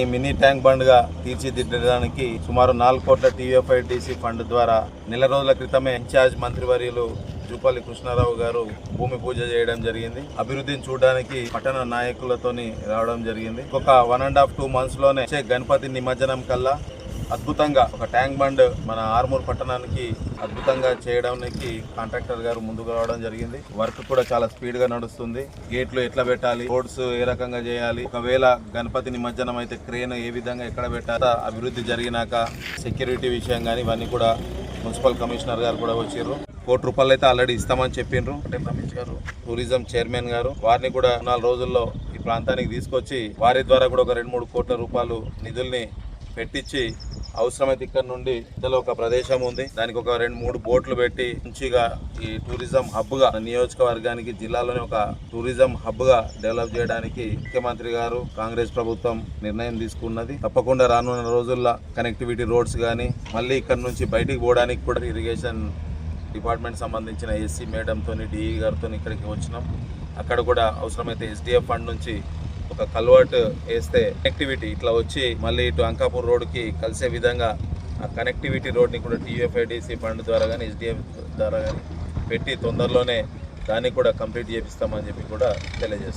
ఈ mini tank బండ్గా తీర్చిదిద్దడానికి సుమారు నాలుగు కోట్ల టీఎఫ్ఐడిసి ఫండ్ ద్వారా నెల రోజుల క్రితమే ఇన్ఛార్జ్ మంత్రివర్యులు జూపల్లి కృష్ణారావు గారు భూమి పూజ చేయడం జరిగింది. అభివృద్ధిని చూడడానికి పట్టణ నాయకులతోని రావడం జరిగింది. ఒక వన్ అండ్ హాఫ్ టూ మంత్స్లోనే గణపతి నిమజ్జనం కల్లా అద్భుతంగా ఒక ట్యాంక్ బండ్ మన ఆర్మూర్ పట్టణానికి అద్భుతంగా చేయడానికి కాంట్రాక్టర్ గారు ముందుకు రావడం జరిగింది. వర్క్ కూడా చాలా స్పీడ్గా నడుస్తుంది. గేట్లు ఎట్లా పెట్టాలి? రోడ్స్ ఏ రకంగా చేయాలి? ఒకవేళ గణపతి నిమజ్జనం అయితే క్రేన్ ఏ విధంగా ఎక్కడ పెట్టాలి? అభివృద్ధి జరిగినాక సెక్యూరిటీ విషయం కానీ ఇవన్నీ కూడా మున్సిపల్ కమిషనర్ గారు కూడా వచ్చారు కోటి రూపాయలు అయితే ఆల్రెడీ ఇస్తామని చెప్పిండ్రు. అంటే రమేష్ గారు టూరిజం చైర్మన్ గారు వారిని కూడా నాలుగు రోజుల్లో ఈ ప్రాంతానికి తీసుకొచ్చి వారి ద్వారా కూడా ఒక రెండు మూడు కోట్ల రూపాయలు నిధుల్ని పెట్టించి అవసరమైతే ఇక్కడ నుండి ఇందులో ఒక ప్రదేశం ఉంది. దానికి ఒక రెండు మూడు బోట్లు పెట్టి మంచిగా ఈ టూరిజం హబ్గా నియోజకవర్గానికి జిల్లాలోనే ఒక టూరిజం హబ్గా డెవలప్ చేయడానికి ముఖ్యమంత్రి గారు కాంగ్రెస్ ప్రభుత్వం నిర్ణయం తీసుకున్నది. తప్పకుండా రానున్న రోజుల్లో కనెక్టివిటీ రోడ్స్ కానీ మళ్ళీ ఇక్కడ నుంచి బయటికి పోవడానికి కూడా ఇరిగేషన్ డిపార్ట్మెంట్ సంబంధించిన ఎస్సీ మేడంతో డిఈ గారితో ఇక్కడికి వచ్చినాం. అక్కడ కూడా అవసరమైతే ఎస్డిఎఫ్ ఫండ్ నుంచి ఒక కల్వర్ట్ వేస్తే కనెక్టివిటీ ఇట్లా వచ్చి మళ్ళీ ఇటు అంకాపూర్ రోడ్కి కలిసే విధంగా ఆ కనెక్టివిటీ రోడ్ని కూడా టీఎఫ్ఐడిసి ఫండ్ ద్వారా కానీ ఎస్డిఎఫ్ ద్వారా కానీ పెట్టి తొందరలోనే దాన్ని కూడా కంప్లీట్ చేపిస్తామని చెప్పి కూడా తెలియజేస్తాం